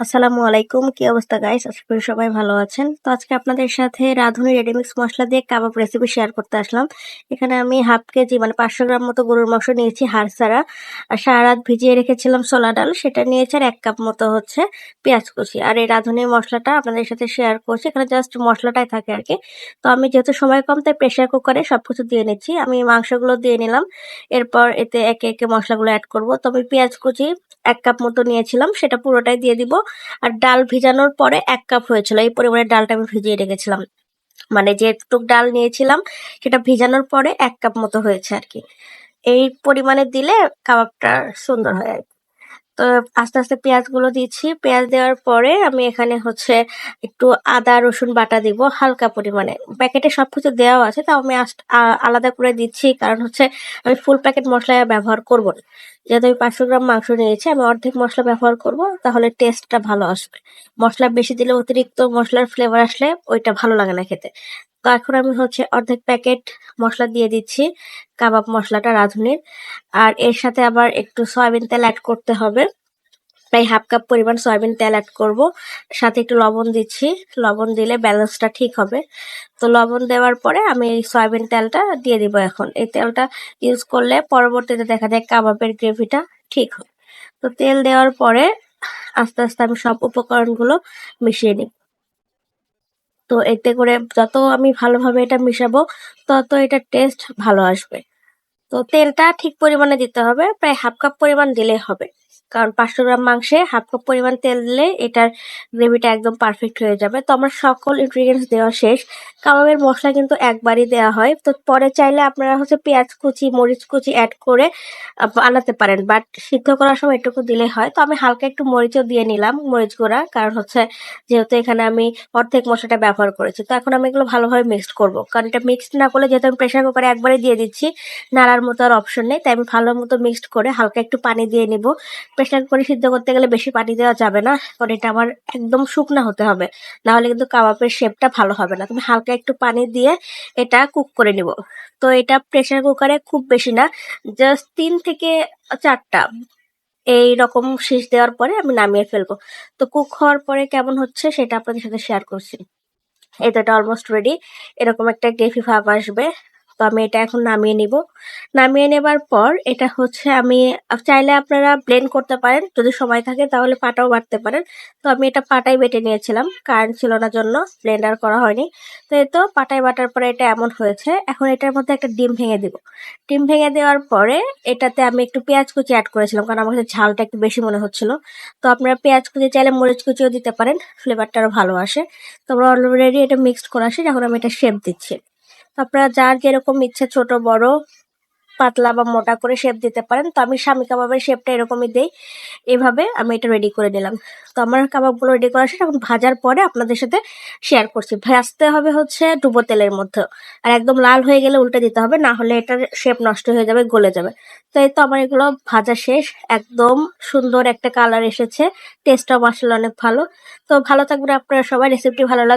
আসসালামু আলাইকুম। কি অবস্থা গাইস আশা করি সবাই ভালো আছেন। তো আজকে আপনাদের সাথে রাঁধুনি রেডিমিক্স মশলা দিয়ে কাবাব রেসিপি শেয়ার করতে আসলাম। এখানে আমি হাফ কেজি মানে পাঁচশো গ্রাম মতো গরুর মাংস নিয়েছি, হাড় সারা আর সারা রাত ভিজিয়ে রেখেছিলাম সোলা ডাল। সেটা নিয়েছি আর এক কাপ মতো হচ্ছে পেঁয়াজ কুচি। আর এই রাঁধুনি মশলাটা আপনাদের সাথে শেয়ার করছি। এখানে জাস্ট মশলাটাই থাকে আর কি তো আমি যেহেতু সময় কম, তাই প্রেশার কুকারে সব কিছু দিয়ে নিচ্ছি। আমি মাংসগুলো দিয়ে নিলাম। এরপর এতে একে একে মশলাগুলো অ্যাড করব। তো আমি পেঁয়াজ কুচি এক কাপ মতো নিয়েছিলাম। সেটা পুরোটাই দিয়ে দিব। আর ডাল ভিজানোর পরে এক কাপ হয়েছিল। এই পরিমাণে ডালটা আমি ভিজিয়ে রেখেছিলাম। মানে যেটুক ডাল নিয়েছিলাম, সেটা ভিজানোর পরে এক কাপ মতো হয়েছে আর কি। এই পরিমাণে দিলে কাবাবটা সুন্দর হয় আর তো আস্তে আস্তে পেঁয়াজগুলো দিচ্ছি। পেঁয়াজ দেওয়ার পরে আমি এখানে হচ্ছে একটু আদা, রসুন বাটা দিব হালকা পরিমাণে। প্যাকেটে সব কিছু দেওয়া আছে, তাও আমি আলাদা করে দিচ্ছি। কারণ হচ্ছে আমি ফুল প্যাকেট মশলা ব্যবহার করব না। যেহেতু আমি পাঁচশো গ্রাম মাংস নিয়েছি, আমি অর্ধেক মশলা ব্যবহার করব, তাহলে টেস্টটা ভালো আসবে। মশলা বেশি দিলে অতিরিক্ত মশলার ফ্লেভার আসলে ওইটা ভালো লাগে না খেতে। তো এখন আমি হচ্ছে অর্ধেক প্যাকেট মশলা দিয়ে দিচ্ছি, কাবাব মশলাটা রাঁধুনির। আর এর সাথে আবার একটু সয়াবিন তেল অ্যাড করতে হবে। প্রায় হাফ কাপ পরিমাণ সয়াবিন তেল অ্যাড করব। সাথে একটু লবণ দিচ্ছি। লবণ দিলে ব্যালেন্সটা ঠিক হবে। তো লবণ দেওয়ার পরে আমি এই সয়াবিন তেলটা দিয়ে দিব এখন। এই তেলটা ইউজ করলে পরবর্তীতে দেখা যায় কাবাবের গ্রেভিটা ঠিক হয়। তো তেল দেওয়ার পরে আস্তে আস্তে আমি সব উপকরণগুলো মিশিয়ে নিই তো এতে করে যত আমি ভালোভাবে এটা মিশাবো, তত এটা টেস্ট ভালো আসবে। তো তেলটা ঠিক পরিমাণে দিতে হবে। প্রায় হাফ কাপ পরিমাণ দিলেই হবে। কারণ পাঁচশো গ্রাম মাংসে হাফ কাপ পরিমাণ তেল দিলে এটার গ্রেভিটা একদম পারফেক্ট হয়ে যাবে। তো আমার সকল ইনগ্রিডিয়েন্টস দেওয়া শেষ। কাবাবের মশলা কিন্তু একবারই দেওয়া হয়। তো পরে চাইলে আপনারা হচ্ছে পেঁয়াজ কুচি, মরিচ কুচি অ্যাড করে আনাতে পারেন। বাট সিদ্ধ করার সময় এটুকু দিলে হয়। তো আমি হালকা একটু মরিচও দিয়ে নিলাম, মরিচ গুঁড়া। কারণ হচ্ছে যেহেতু এখানে আমি অর্ধেক মশলাটা ব্যবহার করেছি। তো এখন আমি এগুলো ভালোভাবে মিক্সড করব। কারণ এটা মিক্সড না করলে যেহেতু আমি প্রেশার কুকারে একবারে দিয়ে দিচ্ছি, নাড়ার মতো আর অপশন নেই। তাই আমি ভালো মতো মিক্সড করে হালকা একটু পানি দিয়ে নিব। প্রেশার করে সিদ্ধ করতে গেলে বেশি পানি দেওয়া যাবে না, কারণ এটা আমার একদম শুকনা হতে হবে। নাহলে কিন্তু কাবাবের শেপটা ভালো হবে না। তুমি হালকা একটু পানি দিয়ে এটা কুক করে নিব। তো এটা প্রেশার কুকারে খুব বেশি না জাস্ট তিন থেকে চারটা। এই রকম শীষ দেওয়ার পরে আমি নামিয়ে ফেলব। তো কুক হওয়ার পরে কেমন হচ্ছে সেটা আপনাদের সাথে শেয়ার করছি। এটা অলমোস্ট রেডি এরকম একটা গ্রেভি ভাব আসবে। তো আমি এটা এখন নামিয়ে নিব। নামিয়ে নেবার পর এটা হচ্ছে আমি, চাইলে আপনারা ব্লেন্ড করতে পারেন। যদি সময় থাকে তাহলে পাটাও বাটতে পারেন। তো আমি এটা পাটাই বেটে নিয়েছিলাম। কারেন্ট ছিল না জন্য ব্লেন্ডার করা হয়নি। তো এই তো পাটাই বাটার পরে এটা এমন হয়েছে। এখন এটার মধ্যে একটা ডিম ভেঙে দিব। ডিম ভেঙে দেওয়ার পরে এটাতে আমি একটু পেঁয়াজ কুচি অ্যাড করেছিলাম কারণ আমার কাছে ঝালটা একটু বেশি মনে হচ্ছিল। তো আপনারা পেঁয়াজ কুচি চাইলে মরিচ কুচিও দিতে পারেন। ফ্লেভারটা আরও ভালো আসে। তো আমরা অলরেডি এটা মিক্সড করে আসি। যখন আমি এটা শেপ দিচ্ছি। আপনারা যার যেরকম ইচ্ছে ছোট, বড়, পাতলা বা মোটা করে শেপ দিতে পারেন, তো আমি স্বামী কাবাবের শেপটা এরকমই দিই। এভাবে আমি এটা রেডি করে নিলাম। তো আমার কাবাবগুলো রেডি করা শেষ, এখন ভাজার পরে আপনাদের সাথে শেয়ার করছি। ভাজতে হবে হচ্ছে ডুবো তেলের মধ্যে। আর একদম লাল হয়ে গেলে উল্টে দিতে হবে, না হলে এটার শেপ নষ্ট হয়ে যাবে, গলে যাবে। তো এই তো আমার এগুলো ভাজা শেষ। একদম সুন্দর একটা কালার এসেছে। টেস্টটাও মাসাল অনেক ভালো। তো ভালো থাকবেন আপনারা সবাই রেসিপিটি ভালো লাগবে